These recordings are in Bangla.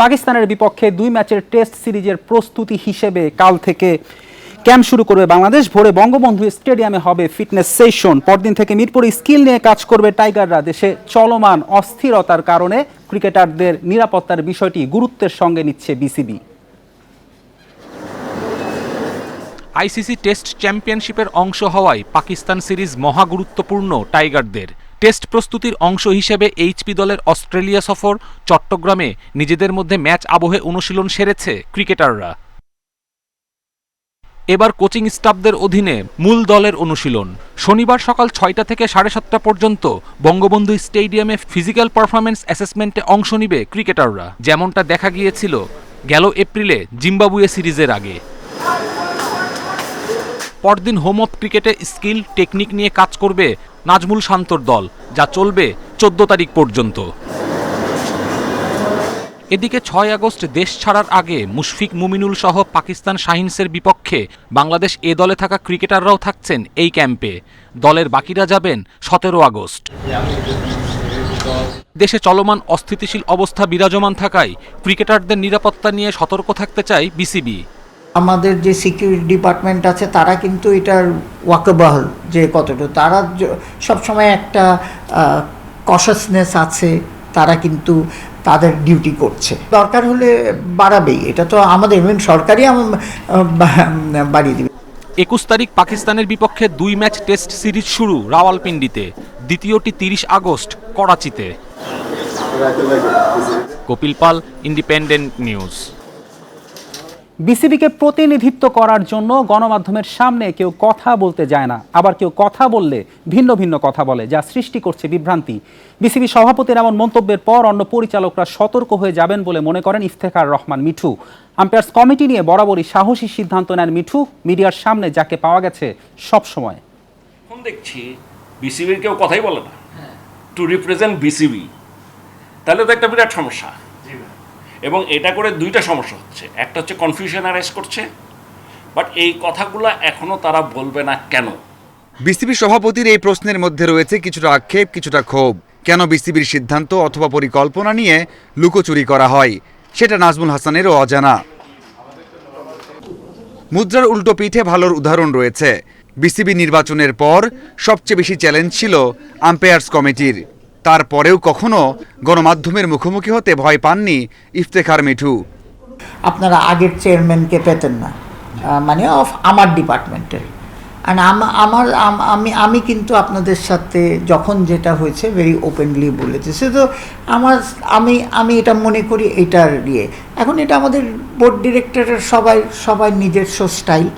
পাকিস্তানের বিপক্ষে দুই ম্যাচের টেস্ট সিরিজের প্রস্তুতি হিসেবে কাল থেকে ক্যাম্প শুরু করবে বাংলাদেশ। ভোরে বঙ্গবন্ধু স্টেডিয়ামে হবে ফিটনেস সেশন। পরদিন থেকে মিরপুরে স্কিল নিয়ে কাজ করবে টাইগাররা। দেশে চলমান অস্থিরতার কারণে ক্রিকেটারদের নিরাপত্তার বিষয়টি গুরুত্বের সঙ্গে নিচ্ছে বিসিবি। আইসিসি টেস্ট চ্যাম্পিয়নশিপের অংশ হওয়ায় পাকিস্তান সিরিজ মহা গুরুত্বপূর্ণ টাইগারদের। টেস্ট প্রস্তুতির অংশ হিসেবে এইচপি দলের অস্ট্রেলিয়া সফর চট্টগ্রামে নিজেদের মধ্যে ম্যাচ আবহে অনুশীলন সেরেছে ক্রিকেটাররা। এবার কোচিং স্টাফদের অধীনে মূল দলের অনুশীলন। শনিবার সকাল ছয়টা থেকে সাড়ে সাতটা পর্যন্ত বঙ্গবন্ধু স্টেডিয়ামে ফিজিক্যাল পারফরমেন্স অ্যাসেসমেন্টে অংশ নিবে ক্রিকেটাররা। যেমনটা দেখা গিয়েছিল, গেল এপ্রিলে জিম্বাবুয়ে সিরিজের আগে। পরদিন হোম অফ ক্রিকেটে স্কিল, টেকনিক নিয়ে কাজ করবে নাজমুল শান্তর দল, যা চলবে চোদ্দ তারিখ পর্যন্ত। এদিকে ছয় আগস্ট দেশ ছাড়ার আগে মুশফিক মুমিনুল সহ পাকিস্তান শাহিনসের বিপক্ষে বাংলাদেশ এ দলে থাকা ক্রিকেটাররাও থাকছেন এই ক্যাম্পে। দলের বাকিরা যাবেন সতেরো আগস্ট। দেশে চলমান অস্থিতিশীল অবস্থা বিরাজমান থাকায় ক্রিকেটারদের নিরাপত্তা নিয়ে সতর্ক থাকতে চায় বিসিবি। আমাদের যে সিকিউরিটি ডিপার্টমেন্ট আছে, তারা কিন্তু এটার ওয়াকবাহল যে কতটুকু তারা সবসময় একটা কশাসনেস আছে, তারা কিন্তু তাদের ডিউটি করছে। দরকার হলে বাড়াবেই, এটা তো আমাদের ইভেন সরকারই বাড়িয়ে দেবে। একুশ তারিখ পাকিস্তানের বিপক্ষে দুই ম্যাচ টেস্ট সিরিজ শুরু রাওয়ালপিন্ডিতে। দ্বিতীয়টি তিরিশ আগস্ট, করাচিতে। কপিল পাল ইন্ডিপেন্ডেন্ট নিউজ বিসিবিকে প্রতিনিধিত্ব করার জন্য গণমাধ্যমের সামনে কেউ কথা বলতে যায় না। আবার কেউ কথা বললে ভিন্ন ভিন্ন কথা বলে যা সৃষ্টি করছে বিভ্রান্তি। বিসিবি সভাপতির এমন মন্তব্যের পর অন্য পরিচালকরা সতর্ক হয়ে যাবেন বলে মনে করেন ইফতেখার রহমান মিঠু। আম্পায়ার্স কমিটি নিয়ে বরাবরই সাহসী সিদ্ধান্ত নেন মিঠু। মিডিয়ার সামনে যাকে পাওয়া গেছে সব সময়। এখন দেখছি বিসিবির কেউ কথাই বলে না। টু রিপ্রেজেন্ট বিসিবি তাহলে তো একটা বিরাট সমস্যা। এবং এটা করে দুইটা সমস্যা হচ্ছে। একটা হচ্ছে কনফিউশন অ্যারেস করছে বাট এই কথাগুলো এখনও তারা বলবে না কেন? বিসিবি সভাপতির এই প্রশ্নের মধ্যে রয়েছে কিছুটা আক্ষেপ, কিছুটা ক্ষোভ। কেন বিসিবির সিদ্ধান্ত অথবা পরিকল্পনা নিয়ে লুকোচুরি করা হয়? সেটা নাজমুল হাসানেরও অজানা। মুদ্রার উল্টো পিঠে ভালোর উদাহরণ রয়েছে। বিসিবি নির্বাচনের পর সবচেয়ে বেশি চ্যালেঞ্জ ছিল আম্পায়ার্স কমিটির তারপরেও কখনো গণমাধ্যমের মুখোমুখি হতে ভয় পাননি ইফতেখার মিঠু। আপনারা আগের চেয়ারম্যানকে পেতেন না। মানে অফ আমার ডিপার্টমেন্টের। আর আমার আমি আমি কিন্তু আপনাদের সাথে যখন যেটা হয়েছে ভেরি ওপেনলি বলেছি। সে তো আমার আমি আমি এটা মনে করি এটার ইয়ে। এখন এটা আমাদের বোর্ড ডিরেক্টরের সবাই সবাই নিজস্ব স্টাইল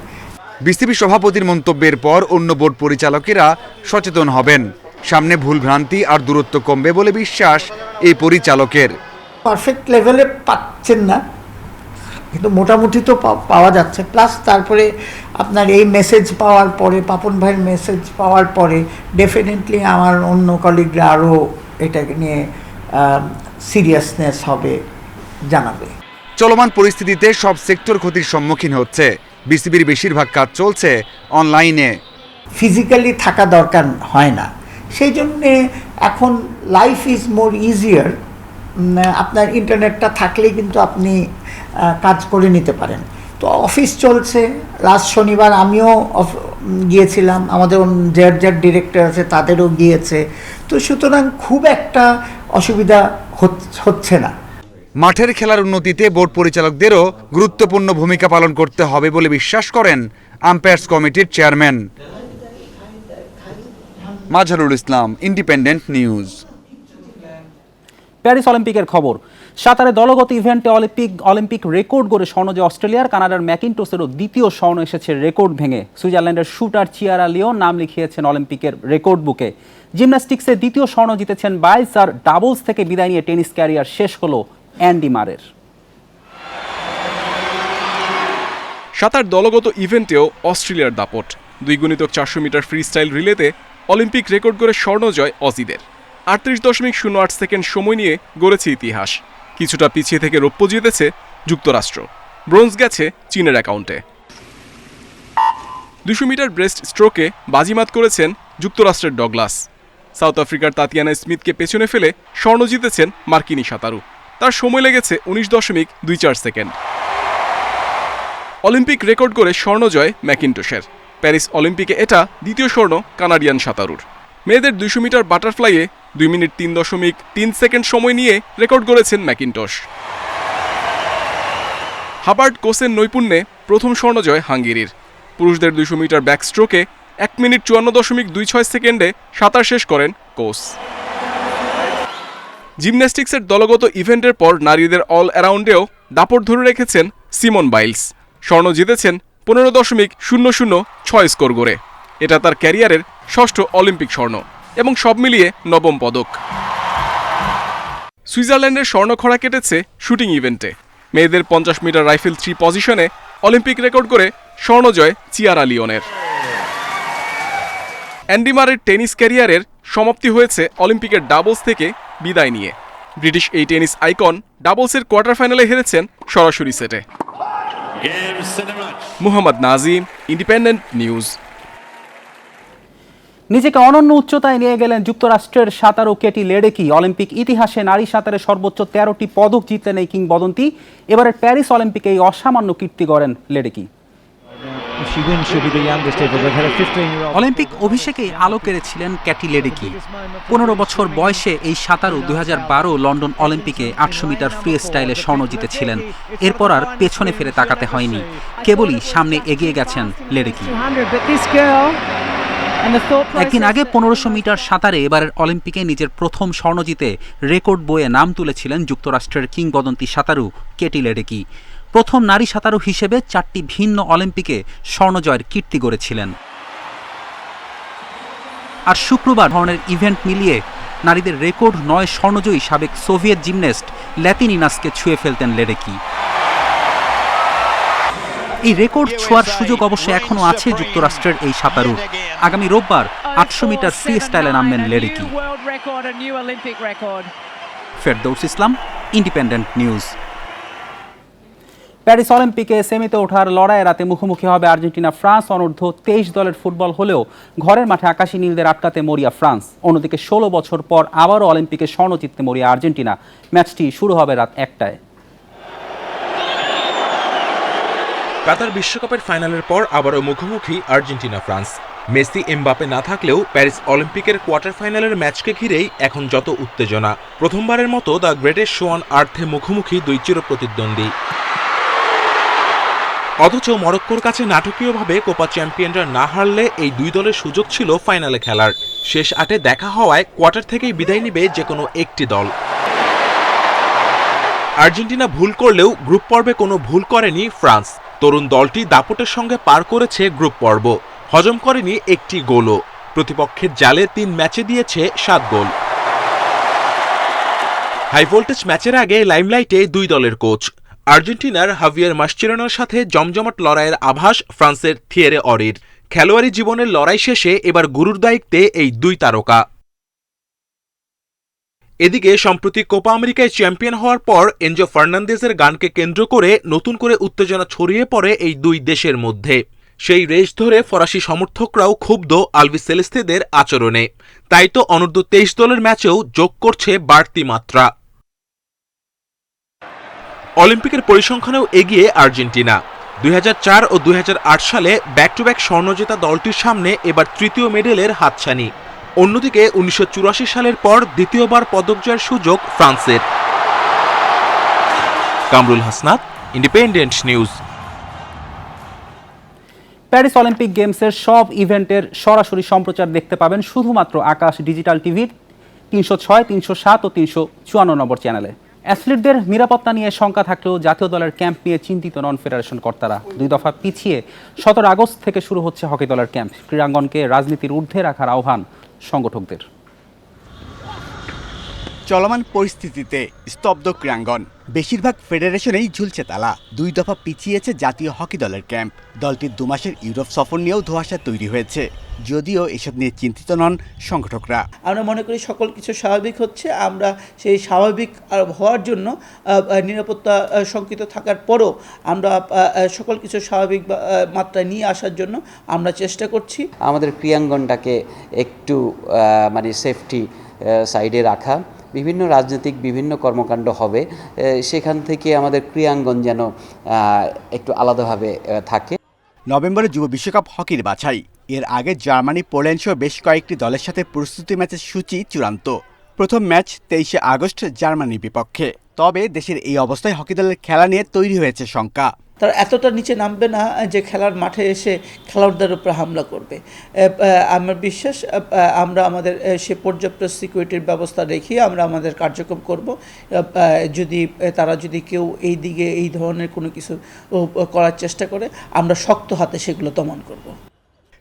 বিসিবি সভাপতির মন্তব্যের পর অন্য বোর্ড পরিচালকেরা সচেতন হবেন। সামনে ভুলভ্রান্তি আর দূরত্ব কমবে বলে বিশ্বাস এই পরিচালকের। পারফেক্ট লেভেলে পাচ্ছেন না কিন্তু মোটামুটি তো পাওয়া যাচ্ছে। প্লাস তারপরে আপনার এই মেসেজ পাওয়ার পরে পাপন ভাইয়ের মেসেজ পাওয়ার পরে ডেফিনেটলি আমার অন্য কলিগরা আরও এটাকে নিয়ে সিরিয়াসনেস হবে জানাবে। চলমান পরিস্থিতিতে সব সেক্টর ক্ষতির সম্মুখীন হচ্ছে। বিসিবির বেশিরভাগ কাজ চলছে অনলাইনে ফিজিক্যালি থাকা দরকার হয় না। সেই জন্যে এখন লাইফ ইজ মোর ইজিয়ার আপনার ইন্টারনেটটা থাকলেই কিন্তু আপনি কাজ করে নিতে পারেন। তো অফিস চলছে লাস্ট শনিবার আমিও গিয়েছিলাম, আমাদের যার যার ডিরেক্টর আছে, তাদেরও গিয়েছে। তো সুতরাং খুব একটা অসুবিধা হচ্ছে না। মাঠের খেলার উন্নতিতে বোর্ড পরিচালকদেরও গুরুত্বপূর্ণ ভূমিকা পালন করতে হবে বলে বিশ্বাস করেন আম্পায়ার্স কমিটির chairman. Mazharul Islam independent news Paris অলিম্পিকের খবর। সাঁতারে দলগত ইভেন্টে অলিম্পিক অলিম্পিক রেকর্ড গড়ে স্বর্ণ যে অস্ট্রেলিয়ার কানাডার ম্যাকিনটোসেরও দ্বিতীয় স্বর্ণ এসেছে রেকর্ড ভেঙে। সুইজারল্যান্ডের শুটার চিয়ারা লিও নাম লিখিয়েছেন অলিম্পিকের রেকর্ড বুকে। জিমন্যাস্টিক্সে দ্বিতীয় স্বর্ণ জিতেছেন বাইস আর ডাবলস থেকে বিদায় নিয়ে টেনিস ক্যারিয়ার শেষ হলো অ্যান্ডি মারের। সাঁতার দলগত ইভেন্টেও অস্ট্রেলিয়ার দাপট। দুই গুণিতক চারশো মিটার ফ্রি স্টাইল রিলেতে অলিম্পিক রেকর্ড করে স্বর্ণজয় অজিদের। আটত্রিশ দশমিক শূন্য আট সেকেন্ড সময় নিয়ে গড়েছে ইতিহাস। কিছুটা পিছিয়ে থেকে রৌপ্য জিতেছে যুক্তরাষ্ট্র। ব্রোঞ্জ গেছে চীনের অ্যাকাউন্টে। দুশো মিটার ব্রেস্ট স্ট্রোকে বাজিমাত করেছেন যুক্তরাষ্ট্রের ডগলাস। সাউথ আফ্রিকার তাতিয়ানা স্মিথকে পেছনে ফেলে স্বর্ণ জিতেছেন মার্কিনী সাঁতারু তার সময় লেগেছে উনিশ দশমিক দুই চার সেকেন্ড। অলিম্পিক রেকর্ড করে স্বর্ণ জয় ম্যাকিন্টোশের। প্যারিস অলিম্পিকে এটা দ্বিতীয় স্বর্ণ কানাডিয়ান সাঁতারুর। মেয়েদের দুইশো মিটার বাটারফ্লাইয়ে দুই মিনিট তিন দশমিক তিন সেকেন্ড সময় নিয়ে রেকর্ড করেছেন ম্যাকিন্টশ। হাবার্ট কোসের নৈপুণ্যে প্রথম স্বর্ণ জয় হাঙ্গেরির। পুরুষদের দুইশো মিটার ব্যাকস্ট্রোকে এক মিনিট চুয়ান্ন দশমিক দুই ছয় সেকেন্ডে সাঁতার শেষ করেন কোস। জিমন্যাস্টিক্সের দলগত ইভেন্টের পর নারীদের অল অ্যারাউন্ডেও দাপট ধরে রেখেছেন সিমন বাইলস। স্বর্ণ জিতেছেন পনেরো দশমিক শূন্য শূন্য ছয় স্কোর করে এটা তার ক্যারিয়ারের ষষ্ঠ অলিম্পিক স্বর্ণ এবং সব মিলিয়ে নবম পদক। সুইজারল্যান্ডের স্বর্ণখরা কেটেছে শুটিং ইভেন্টে। মেয়েদের পঞ্চাশ মিটার রাইফেল থ্রি পজিশনে অলিম্পিক রেকর্ড করে স্বর্ণজয় চিয়ারা লিওনের। অ্যান্ডিমারের টেনিস ক্যারিয়ারের সমাপ্তি হয়েছে অলিম্পিকের ডাবলস থেকে বিদায় নিয়ে। ব্রিটিশ এই টেনিস আইকন ডাবলসের কোয়ার্টার ফাইনালে হেরেছেন সরাসরি সেটে। মুহাম্মদ নাজিম ইন্ডিপেন্ডেন্ট নিউজ নিজেকে অনন্য উচ্চতায় নিয়ে গেলেন যুক্তরাষ্ট্রের সাঁতারু কেটি লেডেকি। অলিম্পিক ইতিহাসে নারী সাঁতারে সর্বোচ্চ তেরোটি পদক জিতলেন এই কিংবদন্তি। এবারের প্যারিস অলিম্পিকে এই অসামান্য কীর্তি গড়েন লেডেকি। অলিম্পিক অভিষেকেই আলো কেড়েছিলেন ক্যাটি লেডেকি পনেরো বছর বয়সে এই সাঁতারু দু হাজার বারো লন্ডন অলিম্পিকে আটশো মিটার ফ্রি স্টাইলে স্বর্ণ জিতেছিলেন। এরপর আর পেছনে ফিরে তাকাতে হয়নি। কেবলই সামনে এগিয়ে গেছেন Ledecky 200, but this girl and the thought process. একদিন আগে পনেরোশো মিটার সাঁতারে এবারের অলিম্পিকে নিজের প্রথম স্বর্ণ জিতে রেকর্ড বইয়ে নাম তুলেছিলেন যুক্তরাষ্ট্রের কিংবদন্তি সাঁতারু কেটি লেডেকি প্রথম নারী সাঁতারু হিসেবে চারটি ভিন্ন অলিম্পিকে স্বর্ণ জয়ের কীর্তি গড়েছিলেন। আর শুক্রবার ধরনের ইভেন্ট মিলিয়ে নারীদের রেকর্ড নয় স্বর্ণজয়ী সাবেক সোভিয়েত জিমনেস্ট ল্যাতিনিনাসকে ছুঁয়ে ফেলতেন লেডেকি। এই রেকর্ড ছোঁয়ার সুযোগ অবশ্য এখনও আছে যুক্তরাষ্ট্রের এই সাঁতারুর। আগামী রোববার আটশো মিটার ফ্রি স্টাইলে নামবেন Ledecky. Ferdous Islam independent news Paris অলিম্পিকে সেমিতে ওঠার লড়াইয়ে রাতে মুখোমুখি হবে আর্জেন্টিনা, ফ্রান্স। অনূর্ধ্ব তেইশ দলের ফুটবল হলেও ঘরের মাঠে আকাশী নীলদের আটকাতে মরিয়া ফ্রান্স। অন্যদিকে ষোলো বছর পর আবারও অলিম্পিকে স্বর্ণ জিততে মরিয়া আর্জেন্টিনা। ম্যাচটি শুরু হবে রাত একটায়। কাতার বিশ্বকাপের ফাইনালের পর আবারও মুখোমুখি আর্জেন্টিনা, ফ্রান্স। মেসি, এমবাপে না থাকলেও প্যারিস অলিম্পিকের কোয়ার্টার ফাইনালের ম্যাচকে ঘিরেই এখন যত উত্তেজনা। প্রথমবারের মতো দ্য গ্রেটেস্ট শো অন আর্থে মুখোমুখি দুই চিরপ্রতিদ্বন্দ্বী অথচ মরক্কোর কাছে নাটকীয়ভাবে কোপা চ্যাম্পিয়নরা না হারলে এই দুই দলের সুযোগ ছিল ফাইনালে খেলার। শেষ আটে দেখা হওয়ায় কোয়ার্টার থেকেই বিদায় নেবে যে কোনো একটি দল। আর্জেন্টিনা ভুল করলেও গ্রুপ পর্বে কোনো ভুল করেনি ফ্রান্স। তরুণ দলটি দাপটের সঙ্গে পার করেছে গ্রুপ পর্ব। হজম করেনি একটি গোলও। প্রতিপক্ষের জালে তিন ম্যাচে দিয়েছে সাত গোল। হাই ভোল্টেজ ম্যাচের আগে লাইমলাইটে দুই দলের কোচ। আর্জেন্টিনার হাভিয়ার মাসচেরানোর সাথে জমজমাট লড়াইয়ের আভাস ফ্রান্সের থিয়েরে অরির। খেলোয়াড়ি জীবনের লড়াই শেষে এবার গুরুর দায়িত্বে এই দুই তারকা। এদিকে, সম্প্রতি কোপা আমেরিকায় চ্যাম্পিয়ন হওয়ার পর, এনজো ফার্নান্দেজের গানকে কেন্দ্র করে নতুন করে উত্তেজনা ছড়িয়ে পড়ে এই দুই দেশের মধ্যে। সেই রেশ ধরে ফরাসি সমর্থকরাও ক্ষুব্ধ আলভি সেলেস্তেদের আচরণে। তাই তো অনূর্ধ্ব তেইশ দলের ম্যাচেও যোগ করছে বাড়তি মাত্রা। অলিম্পিকের পরিসংখ্যানেও এগিয়ে আর্জেন্টিনা। দুই হাজার চার ও দুই হাজার আট সালে ব্যাক টু ব্যাক স্বর্ণজেতা দলটির সামনে এবার তৃতীয় মেডেলের হাতছানি। অন্যদিকে উনিশশো চুরাশি সালের পর দ্বিতীয়বার পদক জয়ের সুযোগ ফ্রান্সের। Kamrul Hasnat independent news Paris Olympic গেমসের সব ইভেন্টের সরাসরি সম্প্রচার দেখতে পাবেন শুধুমাত্র আকাশ ডিজিটাল টিভির তিনশো ছয়, তিনশো সাত ও তিনশো চুয়ান্ন নম্বর চ্যানেলে। অ্যাথলিটদের নিরাপত্তা নিয়ে শঙ্কা থাকলেও জাতীয় দলের ক্যাম্প নিয়ে চিন্তিত নন ফেডারেশন কর্তারা। দুই দফা পিছিয়ে সতেরো আগস্ট থেকে শুরু হচ্ছে হকি দলের ক্যাম্প। ক্রীড়াঙ্গনকে রাজনীতির ঊর্ধ্বে রাখার আহ্বান সংগঠকদের। চলমান পরিস্থিতিতে স্তব্ধ ক্রীড়াঙ্গন। বেশিরভাগ ফেডারেশনেই ঝুলছে তালা। দুই দফা পিছিয়েছে জাতীয় হকি দলের ক্যাম্প। দলটির দুমাসের ইউরোপ সফর নিয়েও ধোঁয়াশা তৈরি হয়েছে। যদিও এসব নিয়ে চিন্তিত নন সংগঠকরা। আমরা মনে করি সকল কিছু স্বাভাবিক হচ্ছে। আমরা সেই স্বাভাবিক হওয়ার জন্য নিরাপত্তা শঙ্কিত থাকার পরও আমরা সকল কিছু স্বাভাবিক মাত্রায় নিয়ে আসার জন্য আমরা চেষ্টা করছি। আমাদের ক্রিয়াঙ্গনটাকে একটু মানে সেফটি সাইডে রাখা। বিভিন্ন রাজনৈতিক বিভিন্ন কর্মকাণ্ড হবে সেখান থেকে আমাদের ক্রিয়াঙ্গন যেন একটু আলাদাভাবে থাকে। নভেম্বরে যুব বিশ্বকাপ হকির বাছাই। এর আগে জার্মানি, পোল্যান্ড সহ বেশ কয়েকটি দলের সাথে প্রস্তুতি ম্যাচের সূচি চূড়ান্ত। প্রথম ম্যাচ তেইশে আগস্ট জার্মানির বিপক্ষে। তবে দেশের এই অবস্থায় হকি দলের খেলা নিয়ে তৈরি হয়েছে শঙ্কা। তারা এতটা নিচে নামবে না যে খেলার মাঠে এসে খেলোয়াড়দের উপরে হামলা করবে। আমার বিশ্বাস আমরা আমাদের সে পর্যাপ্ত সিকিউরিটির ব্যবস্থা রেখে আমরা আমাদের কার্যক্রম করব। যদি তারা যদি কেউ এই দিকে এই ধরনের কোনো কিছু করার চেষ্টা করে, আমরা শক্ত হাতে সেগুলো দমন করব।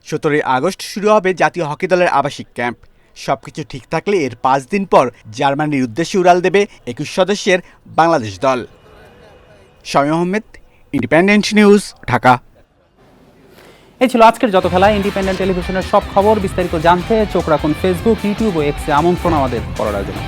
সতেরোই আগস্ট শুরু হবে জাতীয় হকি দলের আবাসিক ক্যাম্প। সবকিছু ঠিক থাকলে এর পাঁচ দিন পর জার্মানির উদ্দেশ্যে উড়াল দেবে একুশ সদস্যের বাংলাদেশ দল। শামীম আহমেদ ইন্ডিপেন্ডেন্ট নিউজ ঢাকা এই ছিল আজকের যত খেলা ইন্ডিপেন্ডেন্ট টেলিভিশনের সব খবর, বিস্তারিত জানতে চোখ রাখুন ফেসবুক ইউটিউব ও এক্সে আমন্ত্রণ আমাদের করার জন্য